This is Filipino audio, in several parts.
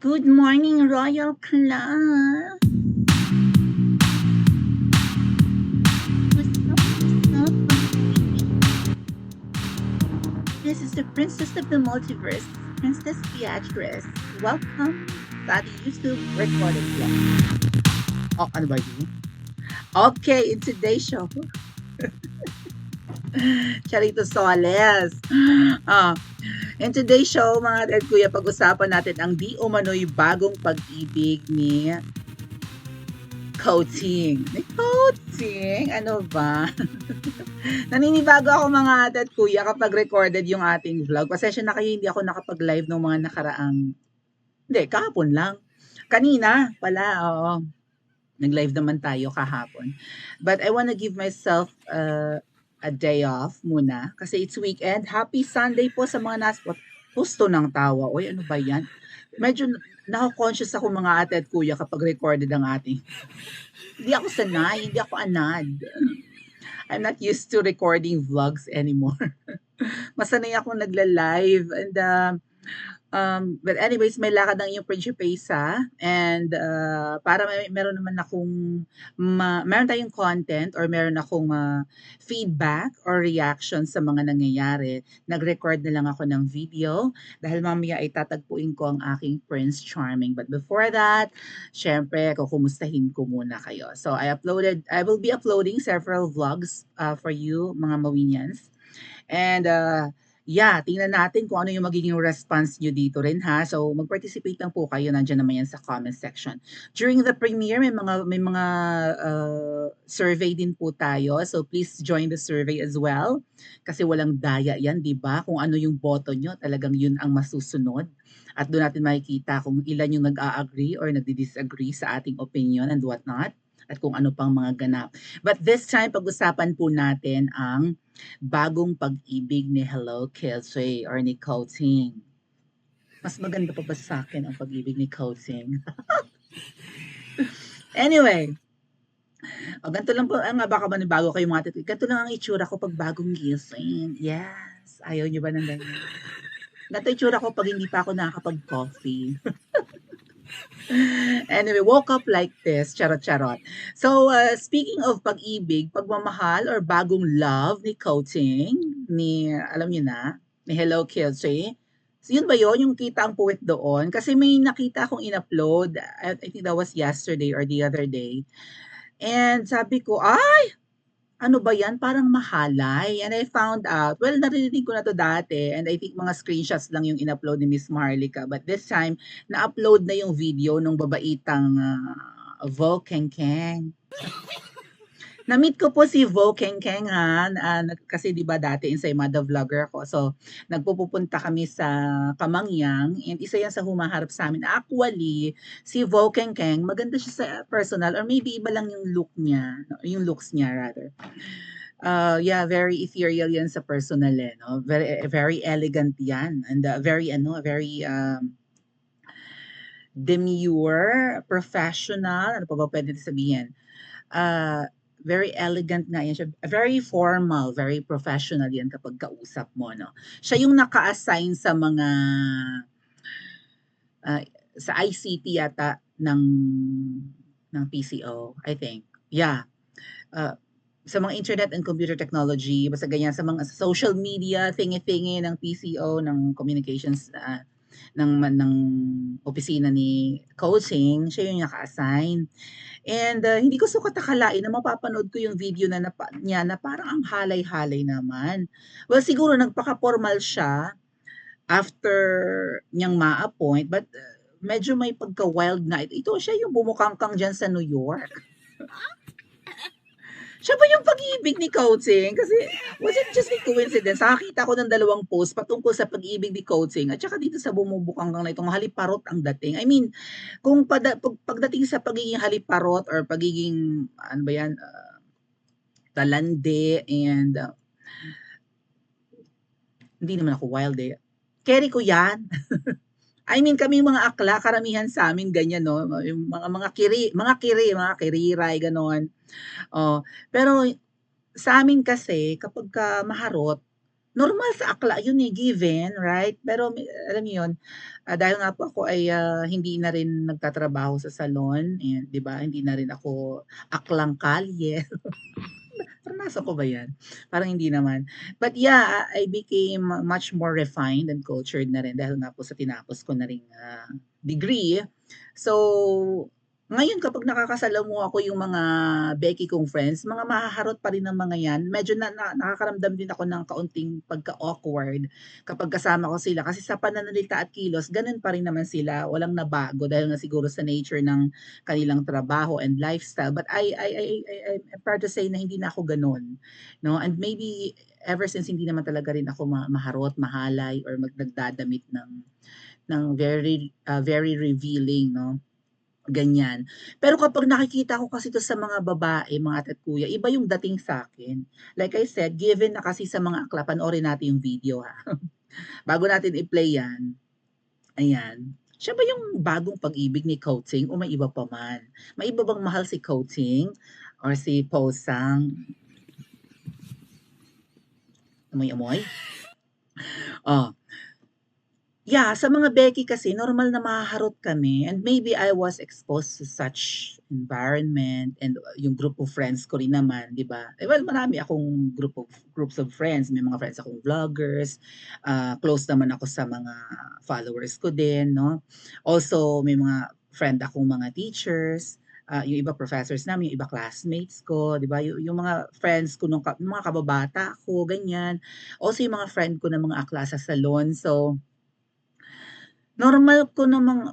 Good morning, Royal Club. What's up, what's up? This is the Princess of the Multiverse, Princess Beatrice. Welcome sa ating YouTube recording vlog. Oh, ano ba yun? Okay, in today's show, Charito Soles. Ah, in today's show, mga dad kuya, pag-usapan natin ang di umano'y bagong pag-ibig ni Coating. Ni Coating? Ano ba? Naninibago ako mga dad kuya kapag recorded yung ating vlog. Pasensya na kayo, hindi ako nakapag-live ng mga nakaraang... Hindi, kahapon lang. Kanina pala, oo. Nag-live naman tayo kahapon. But I wanna give myself uh, a day off muna kasi it's weekend. Happy Sunday po sa mga nas... Pusto ng tawa. Uy, ano ba yan? Medyo nako-conscious ako mga ate at kuya kapag recorded ang ating. Hindi ako sanay, hindi ako anad. I'm not used to recording vlogs anymore. Masanay ako nagla-live and uh, um, but anyways, may lakad ng yung Principesa and uh, para may, meron naman akong ma, meron tayong content or meron akong uh, feedback or reaction sa mga nangyayari. Nag-record na lang ako ng video dahil mamaya ay tatagpuin ko ang aking Prince Charming. But before that, syempre, kukumustahin ko muna kayo. So I uploaded, I will be uploading several vlogs uh, for you, mga Mawinians. And uh, yeah, tingnan natin kung ano yung magiging response nyo dito rin ha. So mag-participate lang po kayo, nandiyan naman yan sa comment section. During the premiere, may mga may mga uh, survey din po tayo. So please join the survey as well. Kasi walang daya yan, di ba? Kung ano yung boto nyo, talagang yun ang masusunod. At doon natin makikita kung ilan yung nag-a-agree or nagdi-disagree sa ating opinion and whatnot at kung ano pang mga ganap. But this time, pag-usapan po natin ang bagong pag-ibig ni Hello Kelsey or ni Coating. Mas maganda pa ba sa akin ang pag-ibig ni Coating? anyway, o, ganito lang po, ang baka ba ni bago kayo mga titi. Ganito lang ang itsura ko pag bagong gising. Yes. Ayaw nyo ba ng ganyan? Ganito itsura ko pag hindi pa ako nakakapag-coffee. anyway, woke up like this. Charot-charot. So, uh, speaking of pag-ibig, pagmamahal or bagong love ni Coating, ni, alam niyo na, ni Hello Kelsey. So, yun ba yun? Yung kita ang puwet doon? Kasi may nakita akong in-upload. I, I think that was yesterday or the other day. And sabi ko, ay, ano ba yan? Parang mahalay. And I found out, well, narinig ko na to dati, and I think mga screenshots lang yung in-upload ni Miss Marlica. But this time, na-upload na yung video ng babaitang uh, Vo Keng Keng. Na-meet ko po si Vo Keng Keng ha, uh, kasi di ba dati Insaymada vlogger ko. So, nagpupunta kami sa Kamangyang and isa yan sa humaharap sa amin. Actually, si Vo Keng Keng, maganda siya sa personal or maybe iba lang yung look niya, yung looks niya rather. Uh, yeah, very ethereal yan sa personal eh, no? Very, very elegant yan. And uh, very, ano, very, um, demure, professional, ano pa ba pwede sabihin? Uh, very elegant nga yan siya. Very formal, very professional yan kapag kausap mo, no? Siya yung naka-assign sa mga uh, sa ICT yata ng ng PCO, I think. Yeah. Uh, sa mga internet and computer technology, basta ganyan sa mga social media, thingy-thingy ng PCO, ng communications uh, ng ng opisina ni coaching, siya yung naka-assign. And uh, hindi ko sukat akalain na mapapanood ko yung video na napa, niya na parang ang halay-halay naman. Well, siguro nagpaka-formal siya after niyang ma-appoint, but uh, medyo may pagka-wild na. Ito siya yung bumukangkang dyan sa New York. Siya ba yung pag-ibig ni Coaching? Kasi was it just a coincidence? Nakakita ko ng dalawang post patungkol sa pag-ibig ni Coaching at saka dito sa bumubukang kang na itong haliparot ang dating. I mean, kung pada, pag, pagdating sa pagiging haliparot or pagiging, ano ba yan, uh, talande and uh, hindi naman ako wild eh. Carry ko yan. I mean, kami mga akla, karamihan sa amin ganyan, no? Yung mga, mga kiri, mga kiri, mga kiriray, ganon. Oh, pero sa amin kasi, kapag ka maharot, normal sa akla yun, eh, given, right? Pero alam niyo yun, ah, dahil nga po ako ay, ah, hindi na rin nagtatrabaho sa salon, and 'di ba, hindi na rin ako aklang kalye. Naranasan ko ba 'yan? Parang hindi naman. But yeah, I became much more refined and cultured na rin dahil nga po sa tinapos ko na ring, ah, degree. So, ngayon kapag nakakasalamuha ko yung mga beki kong friends, mga mahaharot pa rin ng mga 'yan. Medyo na na nakakaramdam din ako ng kaunting pagka-awkward kapag kasama ko sila kasi sa pananalita at kilos gano'n pa rin naman sila, walang nabago dahil nga siguro sa nature ng kanilang trabaho and lifestyle. But I I I I I'm proud to say na hindi na ako gano'n, 'no? And maybe ever since hindi naman talaga rin ako ma maharot, mahalay or mag nagdadamit ng ng very, ah, very revealing 'no, ganyan. Pero kapag nakikita ko kasi 'to sa mga babae, mga ate at kuya, iba yung dating sa'kin. Like I said, given na kasi sa mga akla panoorin natin yung video, ha. Bago natin i-play 'yan, ayan. Siya ba yung bagong pag-ibig ni Coating o may iba pa man? May iba bang mahal si Coating or si Posang? Amoy-amoy? Oh. Yeah, sa mga beki kasi normal na mahaharot kami and maybe I was exposed to such environment and uh, yung group of friends ko rin naman, 'di ba? Eh, well, marami akong group of groups of friends. May mga friends akong vloggers, ah, close naman ako sa mga followers ko din, 'no? Also, may mga friend akong mga teachers, ah, yung iba professors namin, yung iba classmates ko, 'di ba? Yu yung mga friends ko nung ka mga kababata ko, ganyan. Also, yung mga friend ko na mga akla sa salon. So Normal ko namang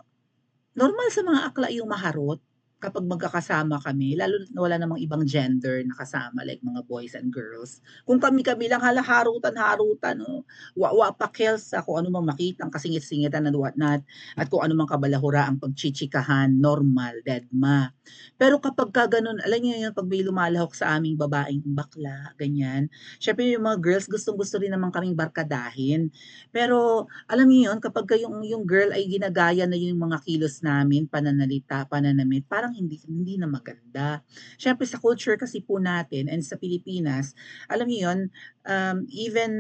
normal sa mga akla yung maharot kapag magkakasama kami lalo na wala namang ibang gender na kasama like mga boys and girls. Kung kami-kami lang, hala harutan-harutan, oh, wa-wa pakels sa kung ano mang makitang kasingit-singitan and what not, at kung ano mang kabalahuraang pagchichikahan, normal, dedma. Pero kapagka gano'n, alam niyo 'yun 'pag may lumalahok sa aming babaeng bakla, ganyan, siyempre yung mga girls gustong-gusto rin naman kaming barkadahin. Pero alam niyo 'yun, kapagka yung yung girl ay ginagaya na yung mga kilos namin, pananalita, pananamit, parang hindi hindi na maganda. Siyempre sa culture kasi po natin and sa Pilipinas, alam niyo 'yun, um, even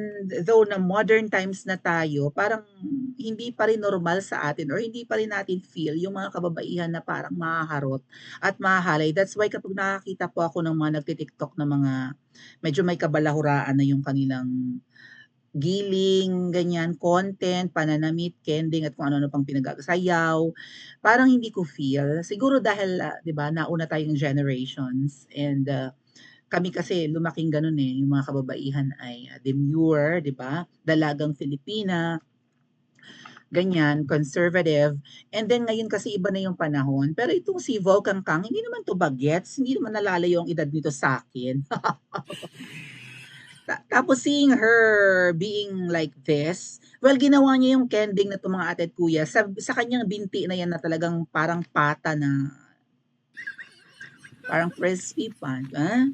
though na modern times na tayo, parang hindi pa rin normal sa atin or hindi pa rin natin feel yung mga kababaihan na parang mahaharot at mahahalay. That's why kapag nakakita po ako ng mga nagti-TikTok na mga medyo may kabalahuraan na yung kanilang giling, ganyan, content, pananamit, kending at kung ano-ano pang pinag sayaw, parang hindi ko feel. Siguro dahil, ah, 'di ba, nauna tayong generations and, ah, kami kasi lumaking gano'n, eh, yung mga kababaihan ay, ah, demure, 'di ba, dalagang Filipina, ganyan, conservative. And then ngayon kasi iba na yung panahon. Pero itong si Volcan Kang, hindi naman 'to bagets, hindi naman nalalayo ang edad nito sa'kin. Ta tapos seeing her being like this, well ginawa niya yung kending na mga ate at kuya sa sa kanyang binti na 'yan na talagang parang pata na parang crispy pa, ah.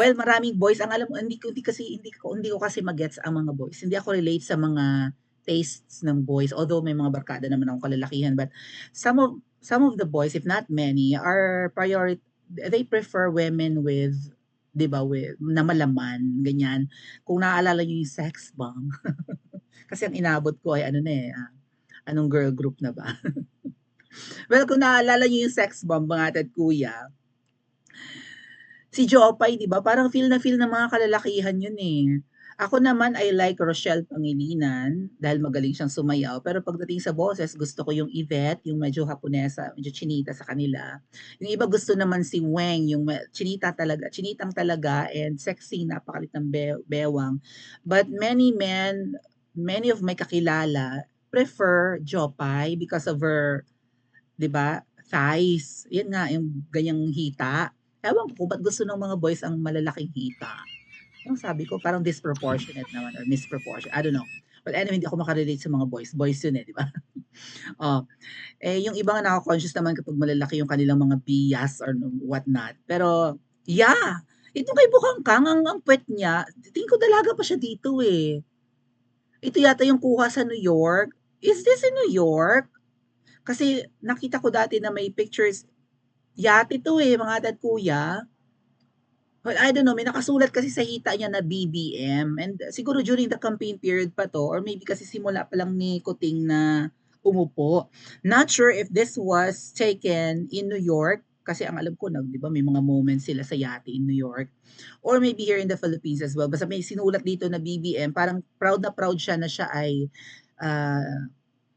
Well, maraming boys ang alam mo hindi ko hindi kasi hindi ko hindi ko kasi ma-gets ang mga boys. Hindi ako relate sa mga tastes ng boys, although may mga barkada naman akong kalalakihan, but some of some of the boys, if not many, are priori they prefer women with 'di ba, with na malaman, ganyan. Kung naalala niyo yung sex bomb, kasi ang inabot ko ay ano na, eh, ah, anong girl group na ba? Well, kung naalala niyo yung sex bomb mga ate at kuya Si Jopay 'di ba parang feel na feel ng mga kalalakihan yun, eh. Ako naman I like Rochelle Pangilinan dahil magaling siyang sumayaw, pero pagdating sa boses gusto ko yung Yvette, yung medyo Haponesa, medyo chinita sa kanila. Yung iba gusto naman si Weng, yung chinita talaga chinitang talaga and sexy, napakalit ng be bewang. But many men, many of my kakilala prefer Jopay because of her 'di ba, thighs. Yun nga, yung ganyang hita. Ewan ko ba't gusto ng mga boys ang malalaking hita. Yung sabi ko parang disproportionate naman or misproportion I don't know. But anyway, hindi ako maka-relate sa mga boys. Boys yun, eh, 'di ba? Oh, eh, yung iba nga nako-conscious naman kapag malalaki yung kanilang mga bias or what not. Pero yeah, itong kay Bukang Kang ang ang puwet niya, tingin ko dalaga pa siya dito, eh. Ito yata yung kuha sa New York. Is this in New York? Kasi nakita ko dati na may pictures yacht ito, eh, mga at kuya. Well, I don't know, may nakasulat kasi sa hita niya na BBM and siguro during the campaign period pa 'to or maybe kasi simula pa lang ni Kuting na umupo. Not sure if this was taken in New York kasi ang alam ko nag 'di ba may mga moments sila sa yate in New York or maybe here in the Philippines as well. Basta may sinulat dito na BBM, parang proud na proud siya na siya ay, ah,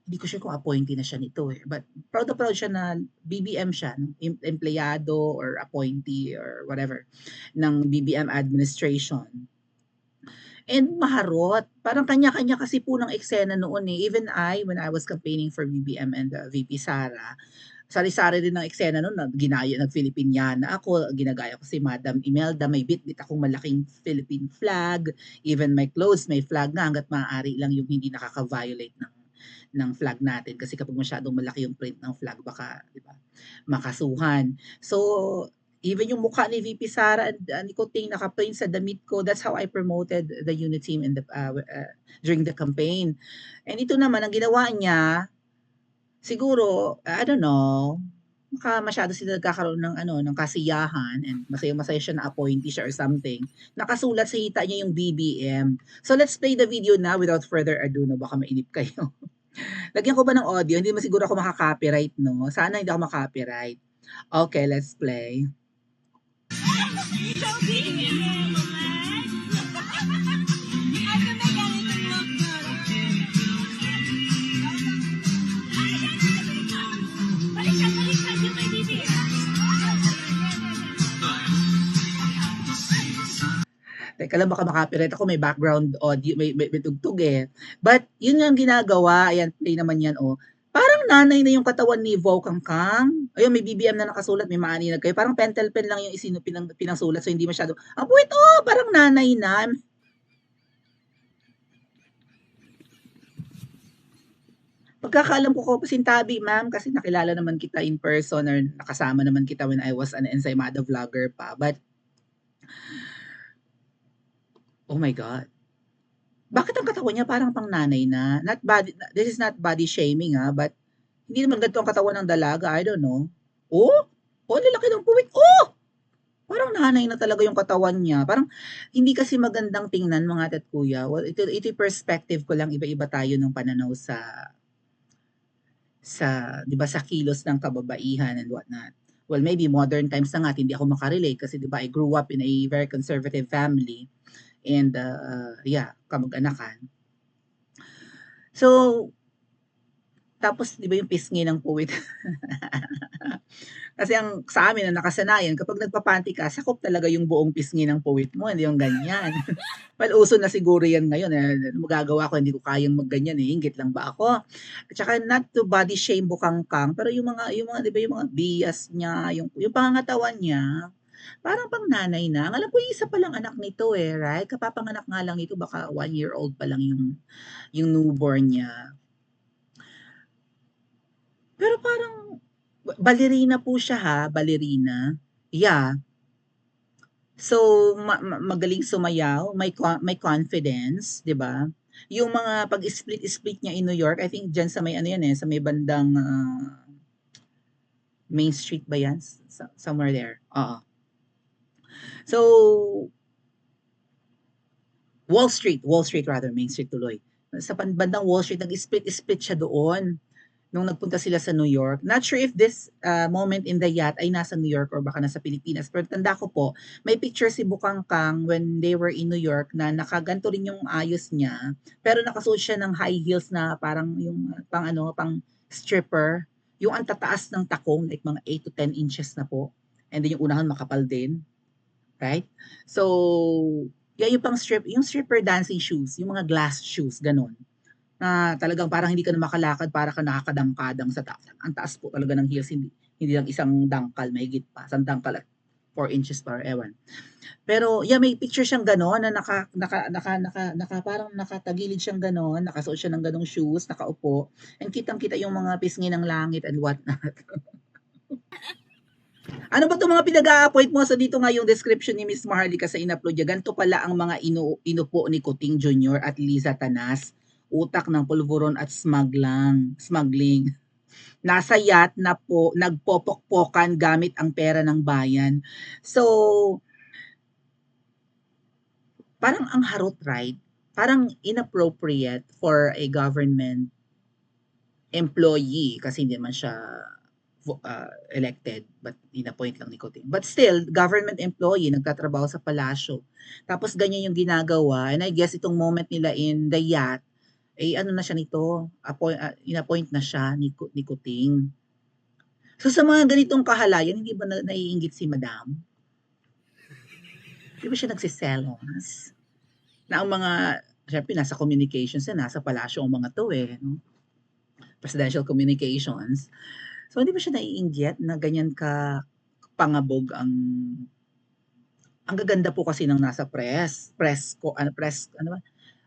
hindi ko sure kung appointee na siya nito, eh, but proud na proud siya na BBM siya, em empleyado or appointee or whatever ng BBM administration. And maharot, parang kanya-kanya kasi po ng eksena noon, eh. Even I, when I was campaigning for BBM and, uh, VP Sara, sari-sari din ng eksena no'n na ginaya nag-Filipiniana ako, ginagaya ko si Madam Imelda, may bitbit akong malaking Philippine flag, even my clothes may flag na hangga't maaari lang yung hindi nakaka-violate ng ng flag natin kasi kapag masyadong malaki yung print ng flag baka 'di ba, makasuhan. So, even yung mukha ni VP Sara and, ah, ni Kuting naka-print sa damit ko, that's how I promoted the unit team in the, uh, uh, during the campaign. And ito naman ang ginawa niya, siguro, I don't know, baka masyado sila nagkakaroon ng ano, ng kasiyahan and masayang-masaya siya na appointee siya or something. Nakasulat sa hita niya yung BBM. So let's play the video now without further ado 'no, baka mainip kayo. Lagyan ko ba ng audio? Hindi naman siguro ako maka-copyright 'no? Sana hindi ako ma-copyright. Okay, let's play. Teka lang baka ma-copyright ako, may background audio, may may may tugtog, eh. But yun ang ginagawa, ayan play naman yan, oh. Parang nanay na yung katawan ni Vo Kangkang. Ayun, may BBM na nakasulat, may maaninag kayo. Parang pentel pen lang yung isinu pinang pinangsulat so hindi masyado, ang puwit, oh, parang nanay na. Pagkakaalam ko ko pasintabi ma'am kasi nakilala naman kita in person or nakasama naman kita when I was an ensaymada vlogger pa, but Oh my God. Bakit ang katawan niya parang pang-nanay na? Not body this is not body shaming, ah, but hindi naman ganito ang katawan ng dalaga, I don't know. Oh! Oh, lalaki ng puwit, oh! Parang nanay na talaga yung katawan niya. Parang hindi kasi magandang tingnan mga ate at kuya. Well, ito ito'y perspective ko lang, iba-iba tayo ng pananaw sa sa 'di ba, sa kilos ng kababaihan and what not. Well, maybe modern times na nga't hindi ako maka-relate kasi 'di ba, I grew up in a very conservative family and, uh, yeah, kamag-anakan. So, tapos 'di ba yung pisngi ng puwit? Kasi ang sa amin ang nakasanayan kapag nagpa-panty ka, sakop talaga yung buong pisngi ng puwit mo, hindi yung ganyan. Well, uso na siguro yan ngayon, eh, magagawa ko, hindi ko kayang magganyan, eh, inggit lang ba ako? At saka not to body shame Bukangkang, pero yung mga yung mga 'di ba, yung mga bias niya, yung yung pangangatawan niya, parang pang-nanay na. Ang alam ko yung isa palang anak nito, eh, right? Kapapanganak nga lang nito, baka 1 year old pa lang yung yung newborn niya. Pero parang ba ballerina po siya, ha, ballerina. Yeah. So, ma ma magaling sumayaw, may co may confidence, 'di ba? Yung mga pag-split-split niya in New York, I think diyan sa may ano yan, eh, sa may bandang, ah Main Street ba yan? Sa somewhere there, oo. So Wall Street, Wall Street rather, Main Street tuloy. Sa bandang Wall Street nag-split-split siya doon, nung nagpunta sila sa New York. Not sure if this, ah, moment in the yacht ay nasa New York or baka nasa Pilipinas, pero tanda ko po, may picture si Bukangkang when they were in New York na nakaganto rin yung ayos niya, pero nakasuot siya ng high heels na parang yung pang ano, pang stripper, yung ang tataas ng takong, like mga 8 to 10 inches na po, and then yung unahan makapal din, right? So, yan yung pang strip yung stripper dancing shoes, yung mga glass shoes, gano'n. Na talagang parang hindi ka na makalakad, para kang nakakadangkadang sa taas. Ang taas po talaga ng heels, hindi hindi lang isang dangkal, mahigit pa, isang dangkal at 4 inches pa or ewan. Pero yeah, may picture siyang gano'n na naka naka naka naka naka parang nakatagilid siyang gano'n, nakasuot siya ng gano'ng shoes, nakaupo, and kitang-kita yung mga pisngi ng langit and what not. Ano ba 'tong mga pinag-a-appoint mo? So dito nga yung description ni Miss Maharlika sa in-upload niya, ganito pala ang mga inu inupo ni Kuting Jr. at Liza Tanas, utak ng pulburon at smuglang smuggling. Nasa yacht na po nagpopokpokan gamit ang pera ng bayan. So, parang ang harot, right? Parang inappropriate for a government employee kasi hindi man siya uh, elected but inappoint lang ni Coting. But still, government employee, nagtatrabaho sa palasyo. Tapos ganyan yung ginagawa. And I guess itong moment nila in the yacht, eh ano na siya nito, appoint, uh, inappoint na siya ni, ni Kuting. So sa mga ganitong kahalayan, hindi ba na, naiingit si Madam? Di ba siya nagsiselos? Na ang mga, syempre nasa communications na, nasa palasyo ang mga to eh. No? Presidential communications. So hindi ba siya naiinggit na ganyan ka pangabog ang ang gaganda po kasi ng nasa press, press ko, ano press, ano ba?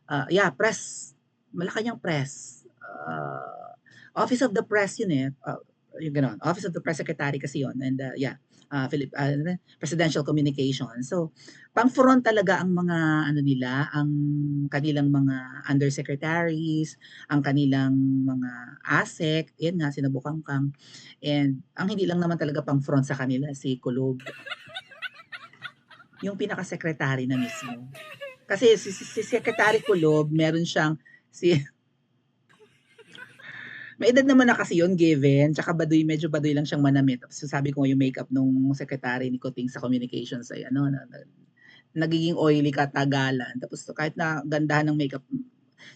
Ah, yeah, press. Malacanang press. Uh, Office of the Press yun eh. Uh, yung ganon. Office of the Press Secretary kasi yun. And uh, yeah, uh, Philip, uh, Presidential Communication. So, pang-front talaga ang mga ano nila, ang kanilang mga undersecretaries, ang kanilang mga ASEC, yan nga, sinabukang kang. And ang hindi lang naman talaga pang-front sa kanila, si Kulob. Yung pinaka-secretary na mismo. Kasi si, si, si Secretary Kulob, meron siyang si may edad naman na kasi yun, given. Tsaka baduy, medyo baduy lang siyang manamit. Tapos sabi ko yung makeup nung secretary ni Kuting sa communications ay ano, na, na, nagiging oily katagalan. Tapos kahit na gandahan ng makeup,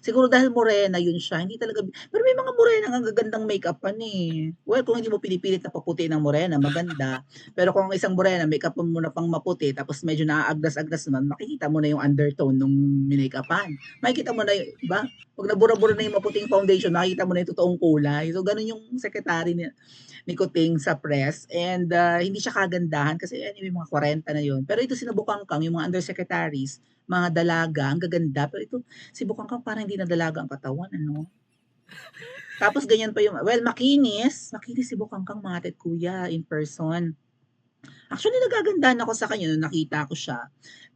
siguro dahil morena yun siya, hindi talaga, pero may mga morena ang gagandang makeup pa eh. Well, kung hindi mo pinipilit na paputi ng morena, maganda. Pero kung ang isang morena, makeup mo na pang maputi, tapos medyo naaagdas-agdas naman, makikita mo na yung undertone nung minake-upan. Makikita mo na yung, diba? Pag nabura-bura na yung maputing foundation, makikita mo na yung totoong kulay. So, ganun yung secretary ni, ni Kuting sa press. And uh, hindi siya kagandahan kasi anyway, mga 40 na yun. Pero ito sinabukang kang, yung mga undersecretaries, mga dalaga, ang gaganda. Pero ito, si Bukangkang parang hindi na dalaga ang katawan, ano? Tapos ganyan pa yung, well, makinis. Makinis si Bukangkang, mga tet kuya, in person. Actually, nagagandahan ako sa kanya nung nakita ko siya.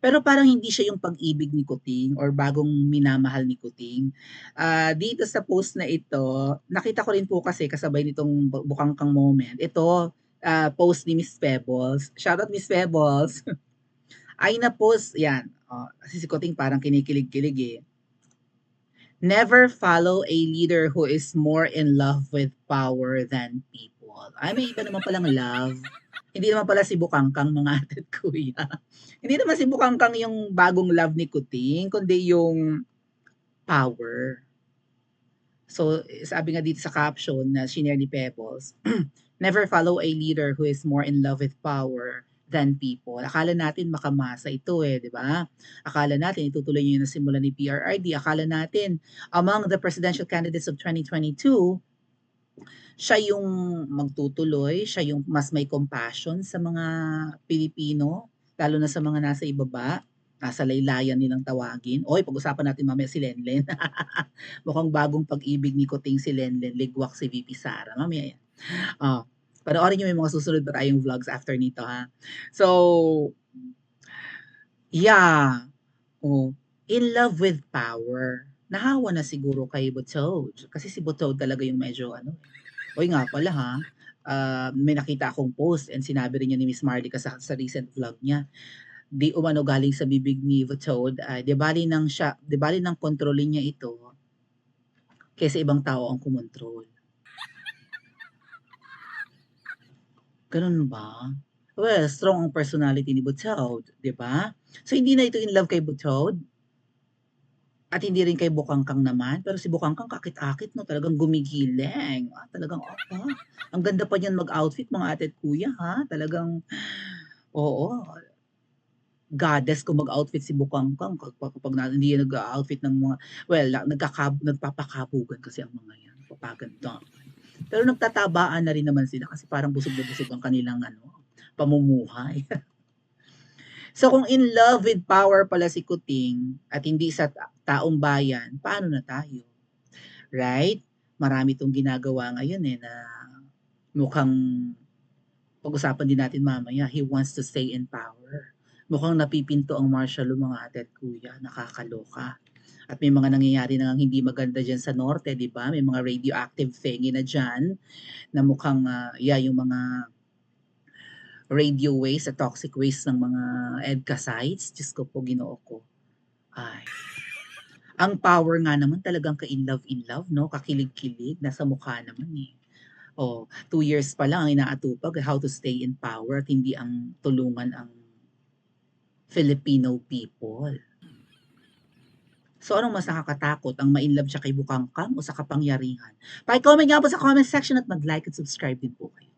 Pero parang hindi siya yung pag-ibig ni Kuting or bagong minamahal ni Kuting. Uh, dito sa post na ito, nakita ko rin po kasi kasabay nitong bukangkang moment. Ito, uh, post ni Miss Pebbles. Shoutout Miss Pebbles. Ay na post, yan. Kasi si Kuting parang kinikilig-kilig eh. Never follow a leader who is more in love with power than people. Ay, may iba naman palang love. Hindi naman pala si Bukangkang mga atit kuya. Hindi naman si Bukangkang yung bagong love ni Kuting, kundi yung power. So, sabi nga dito sa caption na shinare ni Pebbles, never follow a leader who is more in love with power than people. Akala natin makamasa ito eh, di ba? Akala natin itutuloy niyo yung nasimula ni PRRD. Akala natin among the presidential candidates of 2022, siya yung magtutuloy, siya yung mas may compassion sa mga Pilipino, lalo na sa mga nasa ibaba, nasa laylayan nilang tawagin. Oy, pag-usapan natin mamaya si Lenlen. Mukhang bagong pag-ibig ni Kuting si Lenlen, ligwak si VP Sara. Mamaya yan. Oh, panoorin niyo yung mga susunod pa tayong vlogs after nito ha. So, yeah. Oh, in love with power. Nahawa na siguro kay Butod. Kasi si Butod talaga yung medyo ano, Uy nga pala ha, uh, may nakita akong post and sinabi rin niya ni Miss Marlica sa, sa recent vlog niya. Di umano galing sa bibig ni Votod, uh, di bali nang siya, di bali nang kontrolin niya ito kaysa ibang tao ang kumontrol. Ganun ba? Well, strong ang personality ni Butod, di ba? So, hindi na ito in love kay Butod. At hindi rin kay Bukangkang naman, pero si Bukangkang kakit-akit 'no, talagang gumigiling. Ah, talagang, aba, ang ganda pa niyan mag-outfit mga ate at kuya ha, talagang oo, goddess kung mag-outfit si Bukangkang kapag kapag na hindi yan nag-a-outfit ng mga well, nagkakab nagpapakabugan kasi ang mga yan, papaganda. Pero nagtatabaan na rin naman sila kasi parang busog na busog ang kanilang ano, pamumuhay. So kung in love with power pala si Kuting at hindi sa taong bayan, paano na tayo? Right? Marami itong ginagawa ngayon eh na mukhang pag-usapan din natin mamaya, he wants to stay in power. Mukhang napipinto ang martial mga ate at kuya, nakakaloka. At may mga nangyayari na hindi maganda dyan sa norte, di ba? May mga radioactive thingy na dyan na mukhang, uh, yeah, yung mga radio waste at toxic waste ng mga EDCA sites. Diyos ko po, ginoo ko. Ay. Ang power nga naman talagang ka-in love, in love, 'no? Kakilig-kilig, nasa mukha naman, eh. Oh, 2 years pa lang ang inaatupag, how to stay in power at hindi ang tulungan ang Filipino people. So, anong mas nakakatakot, ang ma-inlove siya kay Bukangkang o sa kapangyarihan? Paki-comment nga po sa comment section at mag-like at subscribe din po kayo.